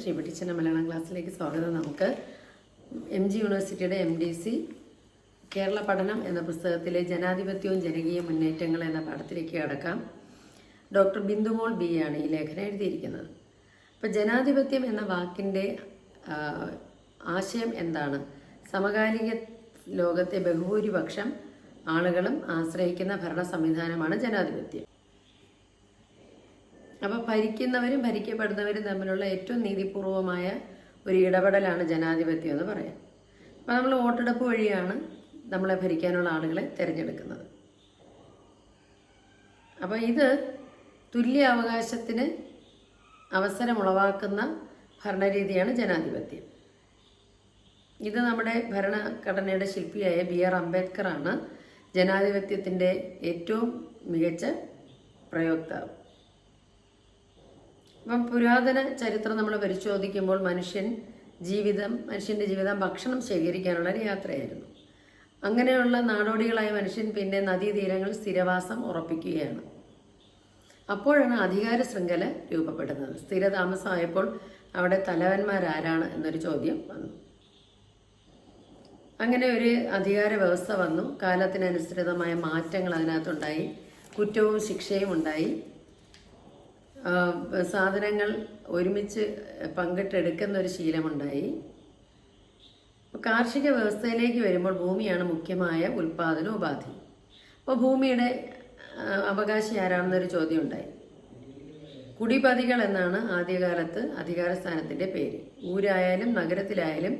ശ്രീ പിടിച്ചന മലയാളം ക്ലാസ്സിലേക്ക് സ്വാഗതം. നമുക്ക് എം ജി യൂണിവേഴ്സിറ്റിയുടെ എം ഡി സി കേരള പഠനം എന്ന പുസ്തകത്തിലെ ജനാധിപത്യവും ജനകീയ മുന്നേറ്റങ്ങൾ എന്ന പാഠത്തിലേക്ക് കടക്കാം ഡോക്ടർ ബിന്ദുമോൾ ബി ആണ് ഈ ലേഖനം എഴുതിയിരിക്കുന്നത്. അപ്പോൾ ജനാധിപത്യം എന്ന വാക്കിന്റെ ആശയം എന്താണ്? സമകാലിക ലോകത്തെ ബഹുഭൂരിപക്ഷം ആളുകളും ആശ്രയിക്കുന്ന ഭരണ സംവിധാനമാണ് ജനാധിപത്യം. അപ്പോൾ ഭരിക്കുന്നവരും ഭരിക്കപ്പെടുന്നവരും തമ്മിലുള്ള ഏറ്റവും നീതിപൂർവമായ ഒരു ഇടപെടലാണ് ജനാധിപത്യം എന്ന് പറയാം. അപ്പോൾ നമ്മൾ വോട്ടെടുപ്പ് വഴിയാണ് നമ്മളെ ഭരിക്കാനുള്ള ആളുകളെ തിരഞ്ഞെടുക്കുന്നത്. അപ്പോൾ ഇത് തുല്യ അവകാശത്തിന് അവസരമുളവാക്കുന്ന ഭരണരീതിയാണ് ജനാധിപത്യം. ഇത് നമ്മുടെ ഭരണഘടനയുടെ ശില്പിയായ ബി ആർ അംബേദ്കറാണ് ജനാധിപത്യത്തിന്റെ ഏറ്റവും മികച്ച പ്രയോക്താവ്. അപ്പം പുരാതന ചരിത്രം നമ്മൾ പരിശോധിക്കുമ്പോൾ മനുഷ്യൻ ജീവിതം മനുഷ്യന്റെ ജീവിതം ഭക്ഷണം ശേഖരിക്കാനുള്ള ഒരു യാത്രയായിരുന്നു. അങ്ങനെയുള്ള നാടോടികളായ മനുഷ്യൻ പിന്നെ നദീതീരങ്ങളിൽ സ്ഥിരവാസം ഉറപ്പിക്കുകയാണ്. അപ്പോഴാണ് അധികാര ശൃംഖല രൂപപ്പെടുന്നത്. സ്ഥിരതാമസമായപ്പോൾ അവിടെ തലവന്മാരാരാണ് എന്നൊരു ചോദ്യം വന്നു. അങ്ങനെ ഒരു അധികാര വ്യവസ്ഥ വന്നു. കാലത്തിനനുസൃതമായ മാറ്റങ്ങൾ അതിനകത്തുണ്ടായി. കുറ്റവും ശിക്ഷയും ഉണ്ടായി. സാധനങ്ങൾ ഒരുമിച്ച് പങ്കിട്ടെടുക്കുന്ന ഒരു ശീലമുണ്ടായി കാർഷിക വ്യവസ്ഥയിലേക്ക് വരുമ്പോൾ ഭൂമിയാണ് മുഖ്യമായ ഉൽപാദന ഉപാധി. അപ്പോൾ ഭൂമിയുടെ അവകാശി ആരാണെന്നൊരു ചോദ്യം ഉണ്ടായി കുടിപതികൾ എന്നാണ് ആദ്യകാലത്ത് അധികാരസ്ഥാനത്തിന്റെ പേര്. ഊരായാലും നഗരത്തിലായാലും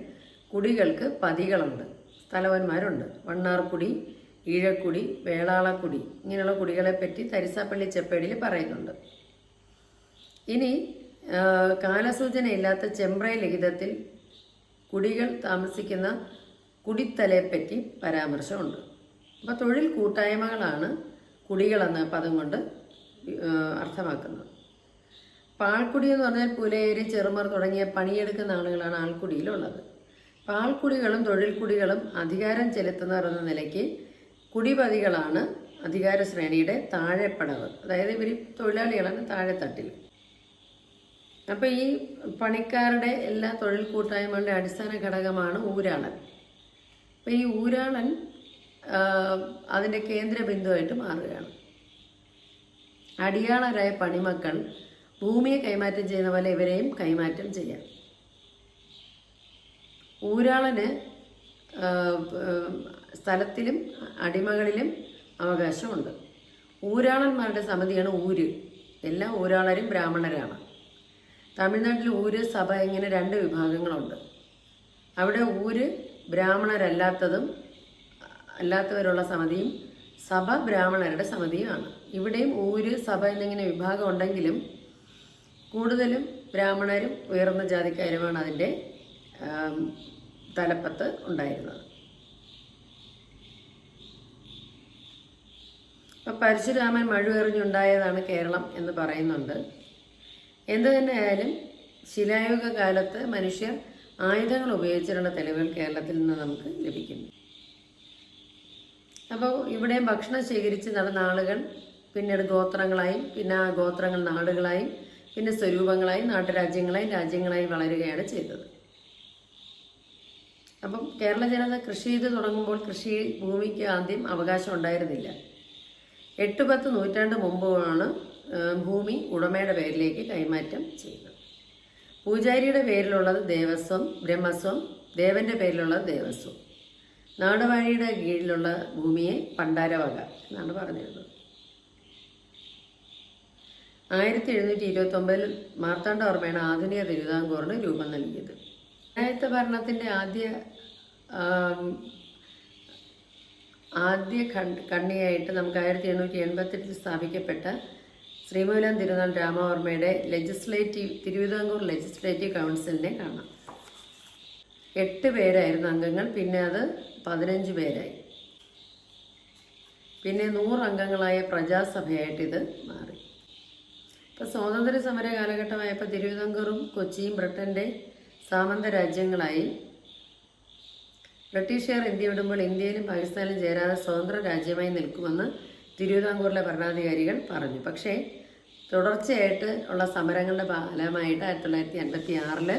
കുടികൾക്ക് പതികളുണ്ട്. സ്ഥലവന്മാരുണ്ട്. വണ്ണാർക്കുടി ഈഴക്കുടി വേളാളക്കുടി ഇങ്ങനെയുള്ള കുടികളെ പറ്റി തരിസാപ്പള്ളി ചെപ്പേടിയിൽ പറയുന്നുണ്ട്. ഇനി കാലസൂചന ഇല്ലാത്ത ചെമ്പ്രൈ ലിഖിതത്തിൽ കുടികൾ താമസിക്കുന്ന കുടിത്തലയെപ്പറ്റി പരാമർശമുണ്ട്. അപ്പോൾ തൊഴിൽ കൂട്ടായ്മകളാണ് കുടികളെന്ന പദം കൊണ്ട് അർത്ഥമാക്കുന്നത്. പാൽക്കുടി എന്ന് പറഞ്ഞാൽ പുലയേരി ചെറുമർ തുടങ്ങിയ പണിയെടുക്കുന്ന ആളുകളാണ് ആൾക്കുടിയിലുള്ളത്. പാൽക്കുടികളും തൊഴിൽക്കുടികളും അധികാരം ചെലുത്തുന്നവർ എന്ന നിലയ്ക്ക് കുടിപതികളാണ് അധികാര ശ്രേണിയുടെ താഴെപ്പടവ്. അതായത് ഇവർ തൊഴിലാളികളാണ് താഴെത്തട്ടിൽ അപ്പോൾ ഈ പണിക്കാരുടെ എല്ലാ തൊഴിൽ കൂട്ടായ്മകളുടെ അടിസ്ഥാന ഘടകമാണ് ഊരാളൻ. അപ്പോൾ ഈ ഊരാളൻ അതിന്റെ കേന്ദ്ര ബിന്ദുവായിട്ട് മാറുകയാണ്. അടിയാളരായ പണിമക്കൾ ഭൂമിയെ കൈമാറ്റം ചെയ്യുന്ന പോലെ ഇവരെയും കൈമാറ്റം ചെയ്യാം. ഊരാളന് സ്ഥലത്തിലും അടിമകളിലും അവകാശമുണ്ട്. ഊരാളന്മാരുടെ സമിതിയാണ് ഊര്. എല്ലാ ഊരാളരും ബ്രാഹ്മണരാണ്. തമിഴ്നാട്ടിൽ ഊര് സഭ ഇങ്ങനെ രണ്ട് വിഭാഗങ്ങളുണ്ട്. അവിടെ ഊര് ബ്രാഹ്മണരല്ലാത്തതും അല്ലാത്തവരുള്ള സമിതിയും സഭ ബ്രാഹ്മണരുടെ സമിതിയുമാണ്. ഇവിടെയും ഊര് സഭ എന്നിങ്ങനെ വിഭാഗം ഉണ്ടെങ്കിലും കൂടുതലും ബ്രാഹ്മണരും ഉയർന്ന ജാതിക്കാരുമാണ് അതിന്റെ തലപ്പത്ത് ഉണ്ടായിരുന്നത്. ഇപ്പം പരശുരാമൻ മഴുവെറിഞ്ഞുണ്ടായതാണ് കേരളം എന്ന് പറയുന്നുണ്ട്. എന്തു തന്നെയായാലും ശിലായുഗ കാലത്ത് മനുഷ്യർ ആയുധങ്ങൾ ഉപയോഗിച്ചിട്ടുള്ള തെളിവുകൾ കേരളത്തിൽ നിന്ന് നമുക്ക് ലഭിക്കുന്നു. അപ്പോൾ ഇവിടെ ഭക്ഷണം ശേഖരിച്ച് നടന്ന ആളുകൾ പിന്നീട് ഗോത്രങ്ങളായും പിന്നെ ആ ഗോത്രങ്ങൾ നാടുകളായും പിന്നെ സ്വരൂപങ്ങളായി നാട്ടുരാജ്യങ്ങളായി രാജ്യങ്ങളായി വളരുകയാണ് ചെയ്തത്. അപ്പം കേരള ജനത കൃഷി ചെയ്ത് തുടങ്ങുമ്പോൾ കൃഷി ഭൂമിക്ക് ആദ്യം അവകാശം ഉണ്ടായിരുന്നില്ല. എട്ട് പത്ത് നൂറ്റാണ്ട് മുമ്പാണ് ഭൂമി ഉടമയുടെ പേരിലേക്ക് കൈമാറ്റം ചെയ്യുന്നത് പൂജാരിയുടെ പേരിലുള്ളത് ദേവസ്വം ബ്രഹ്മസ്വം ദേവന്റെ പേരിലുള്ളത് ദേവസ്വം. നാടുവാഴിയുടെ കീഴിലുള്ള ഭൂമിയെ പണ്ടാരവക എന്നാണ് പറഞ്ഞിരുന്നത്. ആയിരത്തി എഴുന്നൂറ്റി ഇരുപത്തി ഒമ്പതിൽ മാർത്താണ്ഡവർമ്മയാണ് ആധുനിക തിരുവിതാംകൂറിന് രൂപം നൽകിയത്. പഞ്ചായത്ത് ഭരണത്തിന്റെ ആദ്യ ആദ്യ കണ്ണിയായിട്ട് നമുക്ക് ആയിരത്തി എണ്ണൂറ്റി എൺപത്തെട്ടിൽ സ്ഥാപിക്കപ്പെട്ട ശ്രീമൂലം തിരുനാൾ രാമവർമ്മയുടെ ലെജിസ്ലേറ്റീവ് തിരുവിതാംകൂർ ലെജിസ്ലേറ്റീവ് കൗൺസിലിനെ കാണാം. എട്ട് പേരായിരുന്നു അംഗങ്ങൾ പിന്നെ അത് പതിനഞ്ച് പേരായി. പിന്നെ നൂറംഗങ്ങളായ പ്രജാസഭയായിട്ടിത് മാറി. ഇപ്പോൾ സ്വാതന്ത്ര്യ സമര കാലഘട്ടമായപ്പോൾ തിരുവിതാംകൂറും കൊച്ചിയും ബ്രിട്ടന്റെ സാമന്ത രാജ്യങ്ങളായി. ബ്രിട്ടീഷുകാർ ഇന്ത്യ വിടുമ്പോൾ ഇന്ത്യയിലും പാകിസ്ഥാനിലും ചേരാതെ സ്വതന്ത്ര രാജ്യമായി നിൽക്കുമെന്ന് തിരുവിതാംകൂറിലെ ഭരണാധികാരികൾ പറഞ്ഞു. പക്ഷേ തുടർച്ചയായിട്ട് ഉള്ള സമരങ്ങളുടെ ഫലമായിട്ട് ആയിരത്തി തൊള്ളായിരത്തി അൻപത്തി ആറിൽ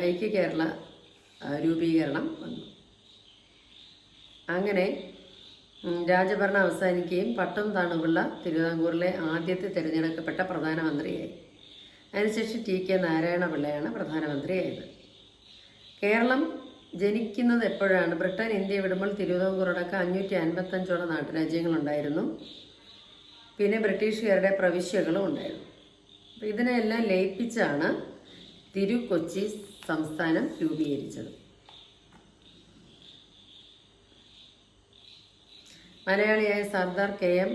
ഐക്യ കേരള രൂപീകരണം വന്നു. അങ്ങനെ രാജഭരണം അവസാനിക്കുകയും പട്ടം തണുപിള്ള തിരുവിതാംകൂറിലെ ആദ്യത്തെ തിരഞ്ഞെടുക്കപ്പെട്ട പ്രധാനമന്ത്രിയായി. അതിനുശേഷം ടി കെ നാരായണപിള്ളയാണ് പ്രധാനമന്ത്രിയായത്. കേരളം ജനിക്കുന്നത് എപ്പോഴാണ്? ബ്രിട്ടൻ ഇന്ത്യ വിടുമ്പോൾ തിരുവിതാംകൂറടക്കം അഞ്ഞൂറ്റി അൻപത്തഞ്ചോളം നാട്ടുരാജ്യങ്ങളുണ്ടായിരുന്നു. പിന്നെ ബ്രിട്ടീഷുകാരുടെ പ്രവിശ്യകളും ഉണ്ടായിരുന്നു. അപ്പോൾ ഇതിനെല്ലാം ലയിപ്പിച്ചാണ് തിരു കൊച്ചി സംസ്ഥാനം രൂപീകരിച്ചത്. മലയാളിയായ സർദാർ കെ എം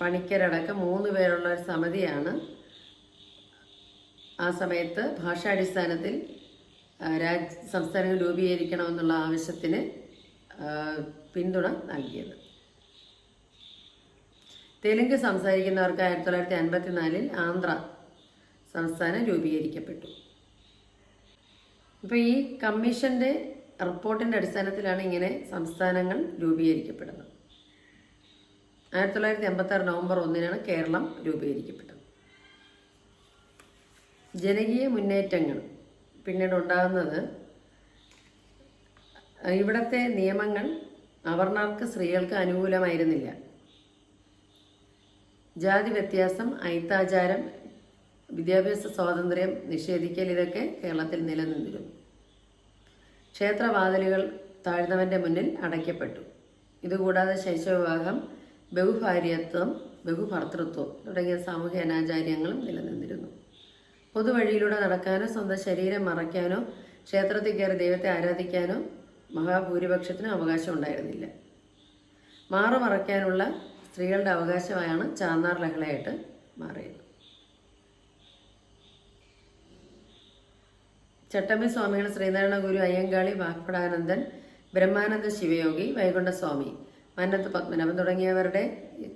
പണിക്കരടക്കം മൂന്ന് പേരുള്ള ഒരു സമിതിയാണ് ആ സമയത്ത് ഭാഷാടിസ്ഥാനത്തിൽ രാജ് സംസ്ഥാനങ്ങൾ രൂപീകരിക്കണമെന്നുള്ള ആവശ്യത്തിന് പിന്തുണ നൽകിയത്. തെലുങ്ക് സംസാരിക്കുന്നവർക്ക് ആയിരത്തി തൊള്ളായിരത്തി അൻപത്തിനാലിൽ ആന്ധ്ര സംസ്ഥാനം രൂപീകരിക്കപ്പെട്ടു. ഇപ്പോൾ ഈ കമ്മീഷന്റെ റിപ്പോർട്ടിന്റെ അടിസ്ഥാനത്തിലാണ് ഇങ്ങനെ സംസ്ഥാനങ്ങൾ രൂപീകരിക്കപ്പെടുന്നത്. ആയിരത്തി തൊള്ളായിരത്തി എൺപത്തി ആറ് നവംബർ ഒന്നിനാണ് കേരളം രൂപീകരിക്കപ്പെട്ടത്. ജനകീയ മുന്നേറ്റങ്ങൾ. പിന്നീട് ഉണ്ടാകുന്നത് ഇവിടുത്തെ നിയമങ്ങൾ അവർണർക്ക് സ്ത്രീകൾക്ക് അനുകൂലമായിരുന്നില്ല. ജാതി വ്യത്യാസം ഐത്താചാരം വിദ്യാഭ്യാസ സ്വാതന്ത്ര്യം നിഷേധിക്കൽ ഇതൊക്കെ കേരളത്തിൽ നിലനിന്നിരുന്നു. ക്ഷേത്രവാതിലുകൾ താഴ്ന്നവന്റെ മുന്നിൽ അടയ്ക്കപ്പെട്ടു. ഇതുകൂടാതെ ശൈശവവിവാഹം ബഹുഭാര്യത്വം ബഹുഭർത്തൃത്വം തുടങ്ങിയ സാമൂഹ്യ അനാചാര്യങ്ങളും നിലനിന്നിരുന്നു. പൊതുവഴിയിലൂടെ നടക്കാനോ സ്വന്തം ശരീരം മറയ്ക്കാനോ ക്ഷേത്രത്തിൽ കയറി ദൈവത്തെ ആരാധിക്കാനോ മഹാഭൂരിപക്ഷത്തിനും അവകാശം ഉണ്ടായിരുന്നില്ല. മാറു മറയ്ക്കാനുള്ള സ്ത്രീകളുടെ അവകാശമായാണ് ചാന്നാർ ലഹളയായിട്ട് മാറിയത്. ചട്ടമ്പി സ്വാമികൾ ശ്രീനാരായണ ഗുരു അയ്യങ്കാളി വാഗ്ഭടാനന്ദൻ ബ്രഹ്മാനന്ദ ശിവയോഗി വൈകുണ്ഠസ്വാമി മന്നത്ത് പത്മനാഭൻ തുടങ്ങിയവരുടെ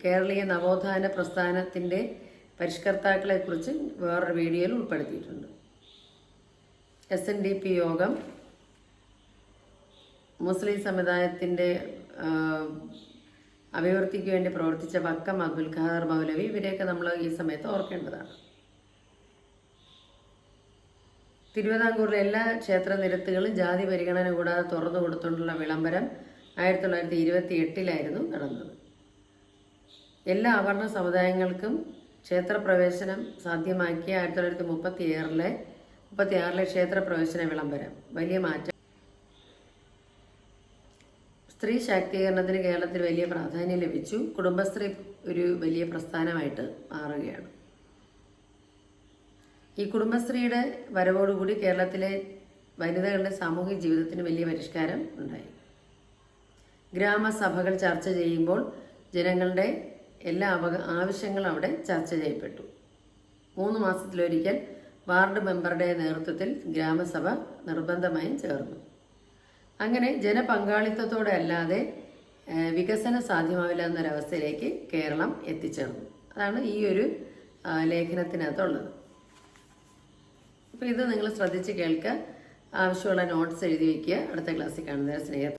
കേരളീയ നവോത്ഥാന പ്രസ്ഥാനത്തിന്റെ പരിഷ്കർത്താക്കളെക്കുറിച്ച് വേറൊരു വീഡിയോയിൽ ഉൾപ്പെടുത്തിയിട്ടുണ്ട്. എസ് എൻ ഡി പി യോഗം മുസ്ലിം സമുദായത്തിന്റെ അഭിവൃദ്ധിക്ക് വേണ്ടി പ്രവർത്തിച്ച വക്കം അബ്ദുൽ ഖാദർ മൗലവി ഇവരെയൊക്കെ നമ്മൾ ഈ സമയത്ത് ഓർക്കേണ്ടതാണ്. തിരുവിതാംകൂറിലെ എല്ലാ ക്ഷേത്ര നിരത്തുകളും ജാതി പരിഗണന കൂടാതെ തുറന്നു കൊടുത്തുകൊണ്ടുള്ള വിളംബരം ആയിരത്തി തൊള്ളായിരത്തി ഇരുപത്തി എട്ടിലായിരുന്നു നടന്നത്. എല്ലാ അവർണ സമുദായങ്ങൾക്കും ക്ഷേത്രപ്രവേശനം സാധ്യമാക്കിയ ആയിരത്തി തൊള്ളായിരത്തി മുപ്പത്തി ഏഴിലെ മുപ്പത്തി ആറിലെ ക്ഷേത്രപ്രവേശന വിളംബരം. വലിയ മാറ്റം. സ്ത്രീ ശാക്തീകരണത്തിന് കേരളത്തിൽ വലിയ പ്രാധാന്യം ലഭിച്ചു. കുടുംബശ്രീ ഒരു വലിയ പ്രസ്ഥാനമായിട്ട് മാറുകയാണ്. ഈ കുടുംബശ്രീയുടെ വരവോടുകൂടി കേരളത്തിലെ വനിതകളുടെ സാമൂഹിക ജീവിതത്തിന് വലിയ പരിഷ്കാരം ഉണ്ടായി. ഗ്രാമസഭകൾ ചർച്ച ചെയ്യുമ്പോൾ ജനങ്ങളുടെ എല്ലാ അവക ആവശ്യങ്ങളും അവിടെ ചർച്ച ചെയ്യപ്പെട്ടു. മൂന്ന് മാസത്തിലൊരിക്കൽ വാർഡ് മെമ്പറുടെ നേതൃത്വത്തിൽ ഗ്രാമസഭ നിർബന്ധമായും ചേർന്നു. അങ്ങനെ ജനപങ്കാളിത്തത്തോടെ അല്ലാതെ വികസനം സാധ്യമാവില്ല എന്നൊരവസ്ഥയിലേക്ക് കേരളം എത്തിച്ചേർന്നു. അതാണ് ഈ ഒരു ലേഖനത്തിനകത്തുള്ളത്. അപ്പോൾ ഇത് നിങ്ങൾ ശ്രദ്ധിച്ച് കേൾക്കുക. ആവശ്യമുള്ള നോട്ട്സ് എഴുതി വയ്ക്കുക അടുത്ത ക്ലാസ്സിൽ കാണുന്നതിന് സ്നേഹം